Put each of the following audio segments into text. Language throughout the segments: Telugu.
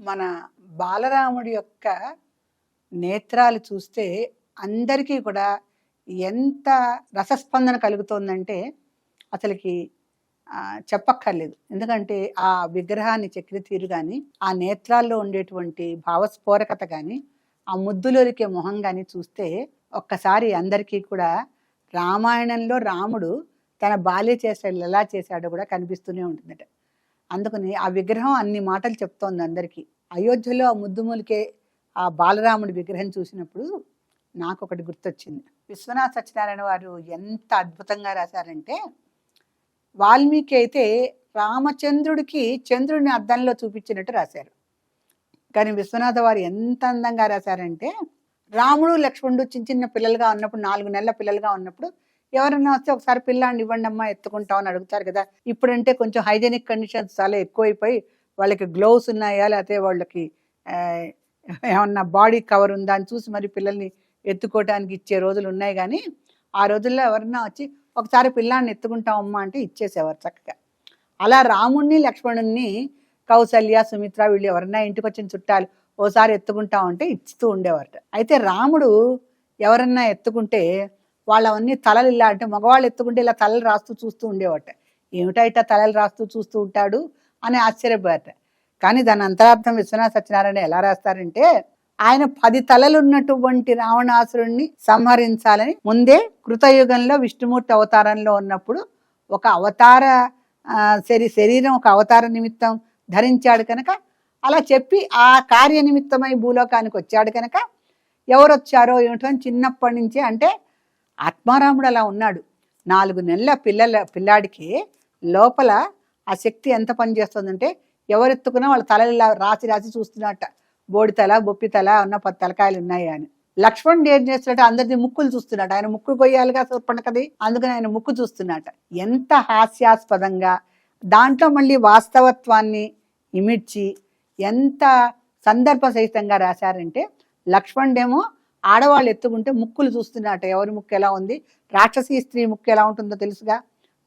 మన బాలరాముడి యొక్క నేత్రాలు చూస్తే అందరికీ కూడా ఎంత రసస్పందన కలుగుతోందంటే అసలుకి చెప్పక్కర్లేదు. ఎందుకంటే ఆ విగ్రహాన్ని చక్ర తీరు కానీ ఆ నేత్రాల్లో ఉండేటువంటి భావస్ఫోరకత కానీ ఆ ముద్దులోరికే మొహం కానీ చూస్తే ఒక్కసారి అందరికీ కూడా రామాయణంలో రాముడు తన బాల్య చేష్టలు ఎలా చేశాడో కూడా కనిపిస్తూనే ఉంటుందట. అందుకని ఆ విగ్రహం అన్ని మాటలు చెప్తోంది అందరికీ. అయోధ్యలో ఆ ముద్దుమూలికే ఆ బాలరాముడి విగ్రహం చూసినప్పుడు నాకు ఒకటి గుర్తొచ్చింది. విశ్వనాథ సత్యనారాయణ వారు ఎంత అద్భుతంగా రాశారంటే వాల్మీకి అయితే రామచంద్రుడికి చంద్రుడిని అద్దంలో చూపించినట్టు రాశారు. కానీ విశ్వనాథ వారు ఎంత అందంగా రాశారంటే రాముడు లక్ష్మణుడు చిన్న చిన్న పిల్లలుగా ఉన్నప్పుడు నాలుగు నెలల పిల్లలుగా ఉన్నప్పుడు ఎవరైనా వస్తే ఒకసారి పిల్లాన్ని ఇవ్వండి అమ్మా ఎత్తుకుంటామని అడుగుతారు కదా. ఇప్పుడంటే కొంచెం హైజెనిక్ కండిషన్స్ చాలా ఎక్కువైపోయి వాళ్ళకి గ్లోవ్స్ ఉన్నాయా లేకపోతే వాళ్ళకి ఏమన్నా బాడీ కవర్ ఉందా అని చూసి మరి పిల్లల్ని ఎత్తుకోవడానికి ఇచ్చే రోజులు ఉన్నాయి కానీ ఆ రోజుల్లో ఎవరన్నా వచ్చి ఒకసారి పిల్లాన్ని ఎత్తుకుంటామమ్మా అంటే ఇచ్చేసేవారు చక్కగా. అలా రాముణ్ణి లక్ష్మణుణ్ణి కౌసల్య సుమిత్ర వీళ్ళు ఎవరన్నా ఇంటికి వచ్చిన చుట్టాలు ఓసారి ఎత్తుకుంటాం అంటే ఇస్తూ ఉండేవారట. అయితే రాముడు ఎవరన్నా ఎత్తుకుంటే వాళ్ళవన్నీ తలలు ఇలా అంటే మగవాళ్ళు ఎత్తుకుంటే ఇలా తలలు రాస్తూ చూస్తూ ఉండేవాట. ఏమిటైట తలలు రాస్తూ చూస్తూ ఉంటాడు అని ఆశ్చర్యపోయారట కానీ దాని అంతరార్థం విశ్వనాథ సత్యనారాయణ ఎలా రాస్తారంటే ఆయన పది తలలు ఉన్నటువంటి రావణాసురుణ్ణి సంహరించాలని ముందే కృతయుగంలో విష్ణుమూర్తి అవతారంలో ఉన్నప్పుడు ఒక అవతార శరీ శరీరం ఒక అవతార నిమిత్తం ధరించాడు కనుక అలా చెప్పి ఆ కార్య నిమిత్తమై భూలోకానికి వచ్చాడు కనుక ఎవరు వచ్చారో ఏమిటో చిన్నప్పటి నుంచే అంటే ఆత్మారాముడు అలా ఉన్నాడు. నాలుగు నెలల పిల్లల పిల్లాడికి లోపల ఆ శక్తి ఎంత పనిచేస్తుందంటే ఎవరెత్తుకున్నా వాళ్ళ తలలు ఇలా రాసి రాసి చూస్తున్నట్ట. బోడి తల బొప్పి తల ఉన్న పది తలకాయలు ఉన్నాయా అని. లక్ష్మణుడు ఏం చేస్తున్నట్టు అందరిది ముక్కులు చూస్తున్నాడు. ఆయన ముక్కు కొయ్యాలిగా కది అందుకని ఆయన ముక్కు చూస్తున్నట్ట ఎంత హాస్యాస్పదంగా. దాంట్లో మళ్ళీ వాస్తవత్వాన్ని ఇమిడ్చి ఎంత సందర్భ సహితంగా రాశారంటే లక్ష్మణుడేమో ఆడవాళ్ళు ఎత్తుకుంటే ముక్కులు చూస్తున్నట్ట ఎవరి ముక్కు ఎలా ఉంది? రాక్షసీ స్త్రీ ముక్కు ఎలా ఉంటుందో తెలుసుగా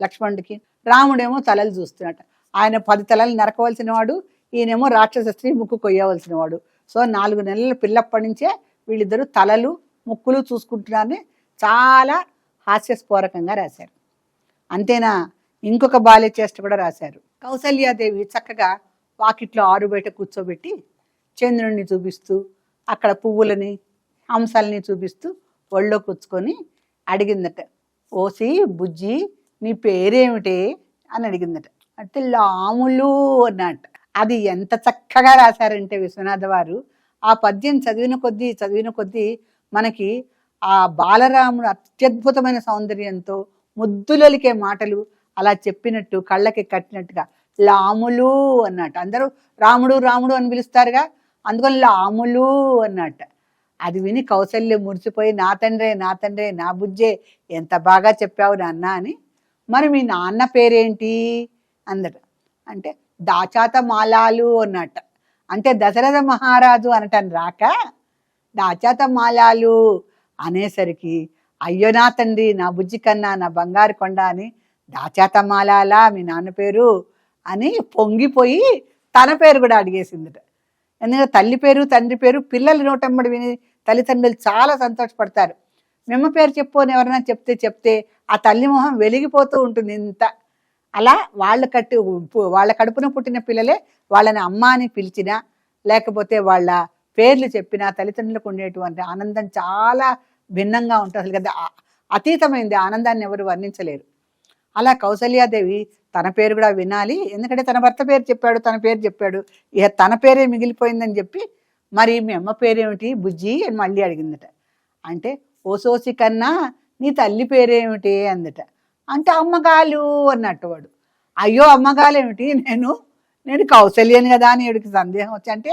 లక్ష్మణుడికి. రాముడేమో తలలు చూస్తున్నట్ట. ఆయన పది తలలు నరకవలసిన వాడు ఈయనేమో రాక్షస స్త్రీ ముక్కు కొయ్యవలసిన వాడు సో నాలుగు నెలల పిల్లప్పటి నుంచే వీళ్ళిద్దరూ తలలు ముక్కులు చూసుకుంటున్నారని చాలా హాస్యస్ఫోరకంగా రాశారు. అంతేనా? ఇంకొక బాల్య చేష్ట కూడా రాశారు. కౌసల్యాదేవి చక్కగా వాకిట్లో ఆరు బయట కూర్చోబెట్టి చంద్రుడిని చూపిస్తూ అక్కడ పువ్వులని అంశాలని చూపిస్తూ ఒళ్ళో కూర్చుకొని అడిగిందట. ఓసి బుజ్జి నీ పేరేమిటి? అని అడిగిందట. అంటే లాములు అన్నట. అది ఎంత చక్కగా రాశారంటే విశ్వనాథ వారు ఆ పద్యం చదివిన కొద్దీ చదివిన కొద్దీ మనకి ఆ బాలరాముడు అత్యద్భుతమైన సౌందర్యంతో ముద్దులలికే మాటలు అలా చెప్పినట్టు కళ్ళకి కట్టినట్టుగా లాములు అన్నట్టు అందరూ రాముడు రాముడు అని పిలుస్తారుగా? అందుకని లాములు అన్నట్టు అది విని కౌశల్యం మురిసిపోయి నా తండ్రే నా తండ్రే నా బుజ్జే ఎంత బాగా చెప్పావు నాన్న అని. మరి మీ నాన్న పేరేంటి? అందట. అంటే దాచాత మాలాలు అన్నట అంటే దశరథ మహారాజు అనటం రాక దాచాత మాలాలు అనేసరికి అయ్యో నా తండ్రి నా బుజ్జి కన్నా నా బంగారు కొండ అని దాచాత మాలాలా మీ నాన్న పేరు అని పొంగిపోయి తన పేరు కూడా అడిగేసిందట. ఎందుకంటే తల్లి పేరు తండ్రి పేరు పిల్లలు నోటమ్మడి విని తల్లిదండ్రులు చాలా సంతోషపడతారు. మిమ్మ పేరు చెప్పు అని ఎవరైనా చెప్తే చెప్తే ఆ తల్లి మొహం వెలిగిపోతూ ఉంటుంది ఇంత. అలా వాళ్ళ కట్టి వాళ్ళ కడుపున పుట్టిన పిల్లలే వాళ్ళని అమ్మ అని పిలిచినా లేకపోతే వాళ్ళ పేర్లు చెప్పినా తల్లిదండ్రులకు ఉండేటువంటి ఆనందం చాలా భిన్నంగా ఉంటుంది. అసలు కదా అతీతమైంది ఆనందాన్ని ఎవరు వర్ణించలేరు. అలా కౌసల్యాదేవి తన పేరు కూడా వినాలి. ఎందుకంటే తన భర్త పేరు చెప్పాడు తన పేరు చెప్పాడు. ఇక తన పేరే మిగిలిపోయిందని చెప్పి మరి మీ అమ్మ పేరేమిటి? బుజ్జి అని మళ్ళీ అడిగిందట. అంటే ఓసోసి కన్నా నీ తల్లి పేరేమిటి అందట. అంటే అమ్మగాలు అన్నట్టు వాడు. అయ్యో అమ్మగాలేమిటి? నేను నేను కౌసల్యని కదా అని వీడికి సందేహం వచ్చి అంటే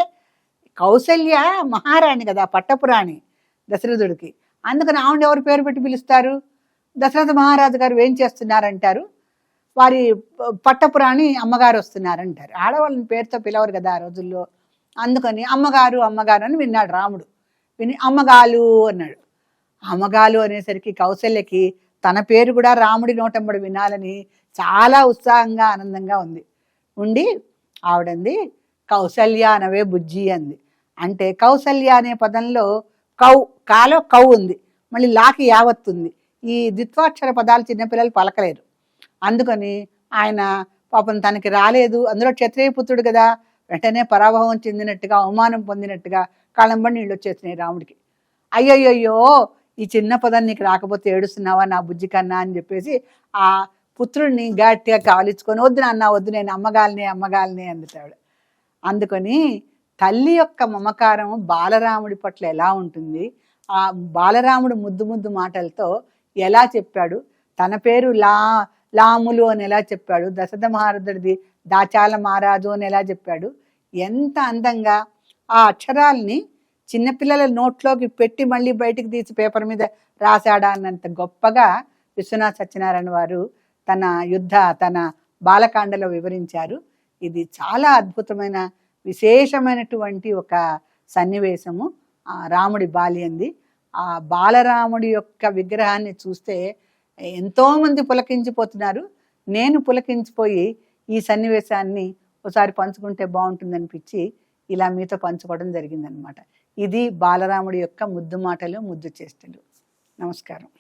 కౌసల్య మహారాణి కదా పట్టపురాణి దశరథుడికి. అందుకని ఆవిడ ఎవరు పేరు పెట్టి పిలుస్తారు? దశరథ మహారాజు గారు ఏం చేస్తున్నారంటారు? వారి పట్టపురాణి అమ్మగారు వస్తున్నారంటారు. ఆడవాళ్ళని పేరుతో పిలవరు కదా ఆ రోజుల్లో. అందుకని అమ్మగారు అమ్మగారు అని విన్నాడు రాముడు. విని అమ్మగాలు అన్నాడు. అమ్మగాలు అనేసరికి కౌశల్యకి తన పేరు కూడా రాముడి నోటంబడి వినాలని చాలా ఉత్సాహంగా ఆనందంగా ఉంది. ఉండి ఆవిడంది కౌసల్య అనవే బుజ్జి అంది. అంటే కౌసల్య అనే పదంలో కౌ కాలో కౌ ఉంది. మళ్ళీ లాకి యావత్ ఉంది. ఈ ద్విత్వాక్షర పదాలు చిన్నపిల్లలు పలకలేరు. అందుకని ఆయన పాపం తనకి రాలేదు. అందులో క్షత్రియ పుత్రుడు కదా. వెంటనే పరాభవం చెందినట్టుగా అవమానం పొందినట్టుగా కాళంబడి నీళ్ళు వచ్చేసినాయి రాముడికి. అయ్యయ్యో ఈ చిన్న పదం నీకు రాకపోతే ఏడుస్తున్నావా నా బుజ్జి కన్నా అని చెప్పేసి ఆ పుత్రుడిని గట్టిగా కాలించుకొని వద్దు నాన్న వద్దు నేను అమ్మగాలిని అమ్మగాలిని అందుతాడు. అందుకని తల్లి యొక్క మమకారం బాలరాముడి పట్ల ఎలా ఉంటుంది? ఆ బాలరాముడు ముద్దు ముద్దు మాటలతో ఎలా చెప్పాడు? తన పేరు లా లాములు అని ఎలా చెప్పాడు? దశరథ మహారథుడిది దాచాల మహారాజు అని ఎలా చెప్పాడు? ఎంత అందంగా ఆ అక్షరాల్ని చిన్నపిల్లల నోట్లోకి పెట్టి మళ్ళీ బయటికి తీసి పేపర్ మీద రాశాడా అన్నంత గొప్పగా విశ్వనాథ్ సత్యనారాయణ వారు తన యుద్ధ తన బాలకాండలో వివరించారు. ఇది చాలా అద్భుతమైన విశేషమైనటువంటి ఒక సన్నివేశము. రాముడి బాల్యంది. ఆ బాలరాముడి యొక్క విగ్రహాన్ని చూస్తే ఎంతోమంది పులకించిపోతున్నారు. నేను పులకించిపోయి ఈ సన్నివేశాన్ని ఒకసారి పంచుకుంటే బాగుంటుందనిపించి ఇలా మీతో పంచుకోవడం జరిగిందనమాట. ఇది బాలరాముడి యొక్క ముద్దు మాటలు ముద్దు చేష్టలు. నమస్కారం.